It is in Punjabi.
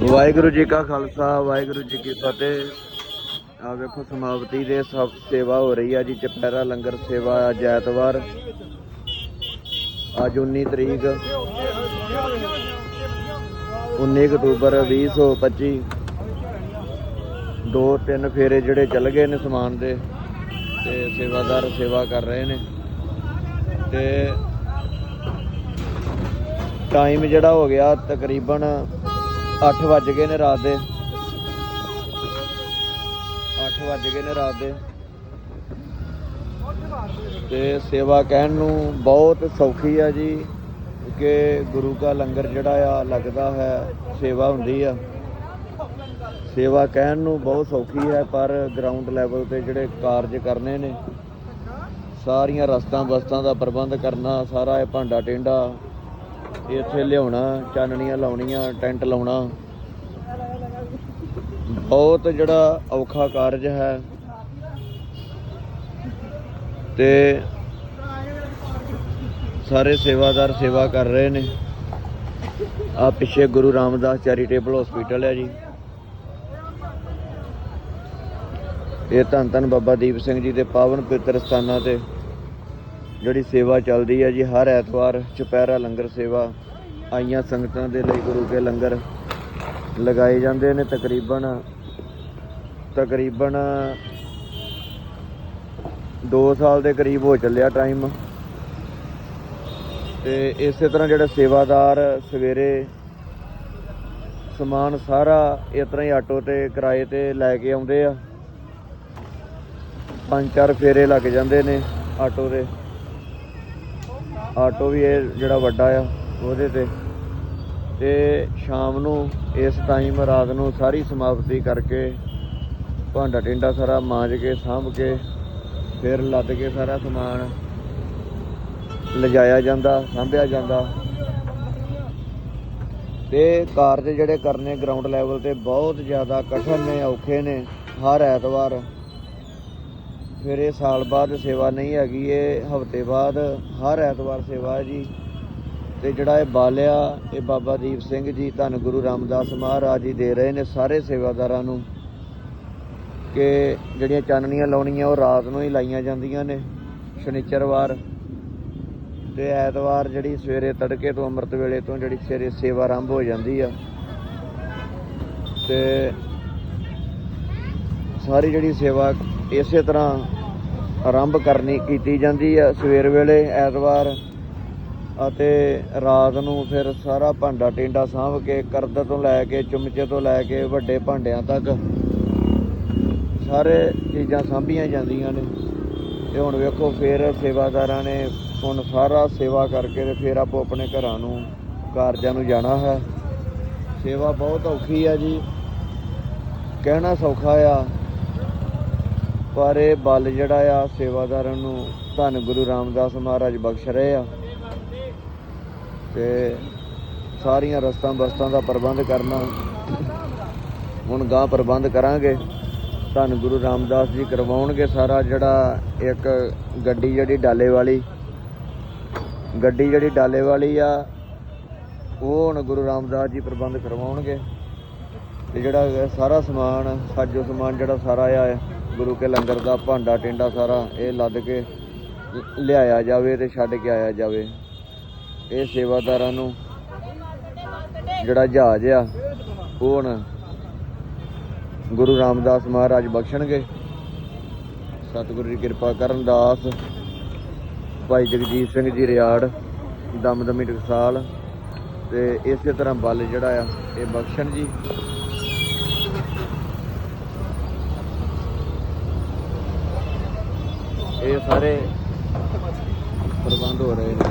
ਵਾਹਿਗੁਰੂ ਜੀ ਕਾ ਖਾਲਸਾ, ਵਾਹਿਗੁਰੂ ਜੀ ਕੀ ਫਤਿਹ। ਆ ਵੇਖੋ, ਸਮਾਪਤੀ ਦੇ ਸਭ ਸੇਵਾ ਹੋ ਰਹੀ ਆ ਜੀ ਚਪੈਰਾ ਲੰਗਰ ਸੇਵਾ ਅੱਜ ਐਤਵਾਰ। ਅੱਜ 19 ਤਰੀਕ 19 ਅਕਤੂਬਰ 2025 ਦੋ ਤਿੰਨ ਫੇਰੇ ਜਿਹੜੇ ਚੱਲ ਗਏ ਨੇ ਸਮਾਨ ਦੇ, ਤੇ ਸੇਵਾਦਾਰ ਸੇਵਾ ਕਰ ਰਹੇ ਨੇ। ਤੇ ਟਾਈਮ ਜਿਹੜਾ ਹੋ ਗਿਆ ਤਕਰੀਬਨ 8 ਵੱਜ ਗਏ ਨੇ ਰਾਤ ਦੇ। 8 ਵੱਜ ਗਏ ਨੇ ਰਾਤ ਦੇ। ਤੇ ਸੇਵਾ ਕਹਿਣ ਨੂੰ ਬਹੁਤ ਸੌਖੀ ਆ ਜੀ, ਕਿ ਗੁਰੂ ਦਾ ਲੰਗਰ ਜਿਹੜਾ ਆ ਲੱਗਦਾ ਹੈ, ਸੇਵਾ ਹੁੰਦੀ ਆ। ਸੇਵਾ ਕਹਿਣ ਨੂੰ ਬਹੁਤ ਸੌਖੀ ਹੈ, ਪਰ ਗਰਾਊਂਡ ਲੈਵਲ ਤੇ ਜਿਹੜੇ ਕਾਰਜ ਕਰਨੇ ਨੇ, ਸਾਰੀਆਂ ਰਸਤਾਂ ਬਸਤਾਂ ਦਾ ਪ੍ਰਬੰਧ ਕਰਨਾ, ਸਾਰਾ ਇਹ ਭਾਂਡਾ ਟੇਂਡਾ ਇੱਥੇ ਲਿਆਉਣਾ, ਚਾਨਣੀਆਂ ਲਾਉਣੀਆਂ, ਟੈਂਟ ਲਾਉਣਾ। ਬਹੁਤ ਜਿਹੜਾ ਔਖਾ ਕਾਰਜ ਹੈ। ਤੇ ਸਾਰੇ ਸੇਵਾਦਾਰ ਸੇਵਾ ਕਰ ਰਹੇ ਨੇ। ਆ ਪਿੱਛੇ ਗੁਰੂ ਰਾਮਦਾਸ ਚੈਰੀਟੇਬਲ ਹਸਪੀਟਲ ਹੈ ਜੀ। ਇਹ ਧੰਨ ਧੰਨ ਬਾਬਾ ਦੀਪ ਸਿੰਘ ਜੀ ਦੇ ਪਾਵਨ ਪਵਿੱਤਰ ਸਥਾਨਾਂ ਤੇ ਜਿਹੜੀ ਸੇਵਾ ਚੱਲਦੀ ਹੈ ਜੀ, ਹਰ ਐਤਵਾਰ ਚੁਪਹਿਰਾ ਲੰਗਰ ਸੇਵਾ ਆਈਆਂ ਸੰਗਤਾਂ ਦੇ ਲਈ ਗੁਰੂ ਕੇ ਲੰਗਰ ਲਗਾਏ ਜਾਂਦੇ ਨੇ, ਤਕਰੀਬਨ ਤਕਰੀਬਨ 2 ਸਾਲ ਦੇ ਕਰੀਬ ਹੋ ਚੱਲਿਆ ਟਾਈਮ ਤੇ ਇਸੇ ਤਰ੍ਹਾਂ ਜਿਹੜੇ ਸੇਵਾਦਾਰ ਸਵੇਰੇ ਸਮਾਨ ਸਾਰਾ ਇਸ ਤਰ੍ਹਾਂ ਹੀ ਆਟੋ ਤੇ ਕਿਰਾਏ ਤੇ ਲੈ ਕੇ ਆਉਂਦੇ ਆ। ਪੰਜ ਚਾਰ ਫੇਰੇ ਲੱਗ ਜਾਂਦੇ ਨੇ ਆਟੋ ਦੇ। ਆਟੋ ਵੀ ਇਹ ਜਿਹੜਾ ਵੱਡਾ ਆ, ਉਹਦੇ ਤੇ। ਤੇ ਸ਼ਾਮ ਨੂੰ, ਇਸ ਟਾਈਮ ਰਾਤ ਨੂੰ ਸਾਰੀ ਸਮਾਪਤੀ ਕਰਕੇ ਭਾਂਡਾ ਟਿੰਡਾ ਸਾਰਾ ਮਾਂਜ ਕੇ, ਸਾਂਭ ਕੇ, ਫਿਰ ਲੱਦ ਕੇ ਸਾਰਾ ਸਮਾਨ ਲਿਜਾਇਆ ਜਾਂਦਾ, ਸਾਂਭਿਆ ਜਾਂਦਾ। ਤੇ ਕਾਰਜ ਜਿਹੜੇ ਕਰਨੇ ਗਰਾਊਂਡ ਲੈਵਲ ਤੇ ਬਹੁਤ ਜ਼ਿਆਦਾ ਕਠਿਨ ਨੇ, ਔਖੇ ਨੇ, ਹਰ ਐਤਵਾਰ। ਫਿਰ ਇਹ ਸਾਲ ਬਾਅਦ ਸੇਵਾ ਨਹੀਂ ਹੈਗੀ, ਇਹ ਹਫ਼ਤੇ ਬਾਅਦ, ਹਰ ਐਤਵਾਰ ਸੇਵਾ ਹੈ ਜੀ। ਤੇ ਜਿਹੜਾ ਇਹ ਬਾਲਿਆ, ਇਹ ਬਾਬਾ ਦੀਪ ਸਿੰਘ ਜੀ ਧੰਨ ਗੁਰੂ ਰਾਮਦਾਸ ਮਹਾਰਾਜ ਜੀ ਦੇ ਰਹੇ ਨੇ ਸਾਰੇ ਸੇਵਾਦਾਰਾਂ ਨੂੰ, ਕਿ ਜਿਹੜੀਆਂ ਚਾਨਣੀਆਂ ਲਾਉਣੀਆਂ ਉਹ ਰਾਤ ਨੂੰ ਹੀ ਲਾਈਆਂ ਜਾਂਦੀਆਂ ਨੇ ਸ਼ਨੀਚਰਵਾਰ ਤੇ ਐਤਵਾਰ ਜਿਹੜੀ ਸਵੇਰੇ ਤੜਕੇ ਤੋਂ ਅੰਮ੍ਰਿਤ ਵੇਲੇ ਤੋਂ ਜਿਹੜੀ ਸਵੇਰੇ ਸੇਵਾ ਆਰੰਭ ਹੋ ਜਾਂਦੀ ਆ। ਤੇ ਸਾਰੀ ਜਿਹੜੀ ਸੇਵਾ ਇਸੇ ਤਰ੍ਹਾਂ ਆਰੰਭ ਕਰਨੀ ਕੀਤੀ ਜਾਂਦੀ ਆ ਸਵੇਰ ਵੇਲੇ, ਐਤਵਾਰ ਅਤੇ ਰਾਤ ਨੂੰ ਫਿਰ ਸਾਰਾ ਭਾਂਡਾ ਟਿੰਡਾ ਸਾਂਭ ਕੇ, ਕਰਦ ਤੋਂ ਲੈ ਕੇ, ਚਮਚੇ ਤੋਂ ਲੈ ਕੇ, ਵੱਡੇ ਭਾਂਡਿਆਂ ਤੱਕ ਸਾਰੇ ਚੀਜ਼ਾਂ ਸਾਂਭੀਆਂ ਜਾਂਦੀਆਂ ਨੇ। ਤੇ ਹੁਣ ਵੇਖੋ, ਫਿਰ ਸੇਵਾਦਾਰਾਂ ਨੇ ਹੁਣ ਸਾਰਾ ਸੇਵਾ ਕਰਕੇ ਤੇ ਫਿਰ ਆਪੋ ਆਪਣੇ ਘਰਾਂ ਨੂੰ, ਕਾਰਜਾਂ ਨੂੰ ਜਾਣਾ ਹੈ। ਸੇਵਾ ਬਹੁਤ ਔਖੀ ਆ ਜੀ। ਕਹਿਣਾ ਸੌਖਾ ਆ ਪਰ ਇਹ ਬਲ ਜਿਹੜਾ ਆ, ਸੇਵਾਦਾਰਾਂ ਨੂੰ ਧੰਨ ਗੁਰੂ ਰਾਮਦਾਸ ਮਹਾਰਾਜ ਬਖਸ਼ ਰਹੇ ਆ। ਤੇ ਸਾਰੀਆਂ ਰਸਤਾਂ ਬਸਤਾਂ ਦਾ ਪ੍ਰਬੰਧ ਕਰਨਾ, ਹੁਣ ਗਾਂ ਪ੍ਰਬੰਧ ਕਰਾਂਗੇ। ਧੰਨ ਗੁਰੂ ਰਾਮਦਾਸ ਜੀ ਕਰਵਾਉਣਗੇ ਸਾਰਾ ਜਿਹੜਾ ਇੱਕ ਗੱਡੀ ਜਿਹੜੀ ਡਾਲੇ ਵਾਲੀ। ਗੱਡੀ ਜਿਹੜੀ ਡਾਲੇ ਵਾਲੀ ਆ, ਉਹ ਹੁਣ ਗੁਰੂ ਰਾਮਦਾਸ ਜੀ ਪ੍ਰਬੰਧ ਕਰਵਾਉਣਗੇ। ਤੇ ਜਿਹੜਾ ਸਾਰਾ ਸਮਾਨ, ਸਾਜੋ ਸਮਾਨ ਜਿਹੜਾ ਸਾਰਾ ਆ ਗੁਰੂ ਕੇ ਲੰਗਰ ਦਾ ਭਾਂਡਾ ਟਿੰਡਾ ਸਾਰਾ ਇਹ ਲੱਦ ਕੇ ਲਿਆਇਆ ਜਾਵੇ ਤੇ ਛੱਡ ਕੇ ਆਇਆ ਜਾਵੇ। ਇਹ ਸੇਵਾਦਾਰਾਂ ਨੂੰ ਜਿਹੜਾ ਜਹਾਜ਼ ਆ, ਉਹ ਹੁਣ ਗੁਰੂ ਰਾਮਦਾਸ ਮਹਾਰਾਜ ਬਖਸ਼ਣਗੇ। ਸਤਿਗੁਰੂ ਦੀ ਕਿਰਪਾ ਕਰਨ ਦਾਸ ਭਾਈ ਜਗਜੀਤ ਸਿੰਘ ਜੀ ਰਿਆੜ, ਦਮਦਮੀ ਟਕਸਾਲ ਤੇ ਇਸੇ ਤਰ੍ਹਾਂ ਬਲ ਜਿਹੜਾ ਆ, ਇਹ ਬਖਸ਼ਣ ਜੀ। ਇਹ ਸਾਰੇ ਪ੍ਰਬੰਧ ਹੋ ਰਹੇ ਨੇ।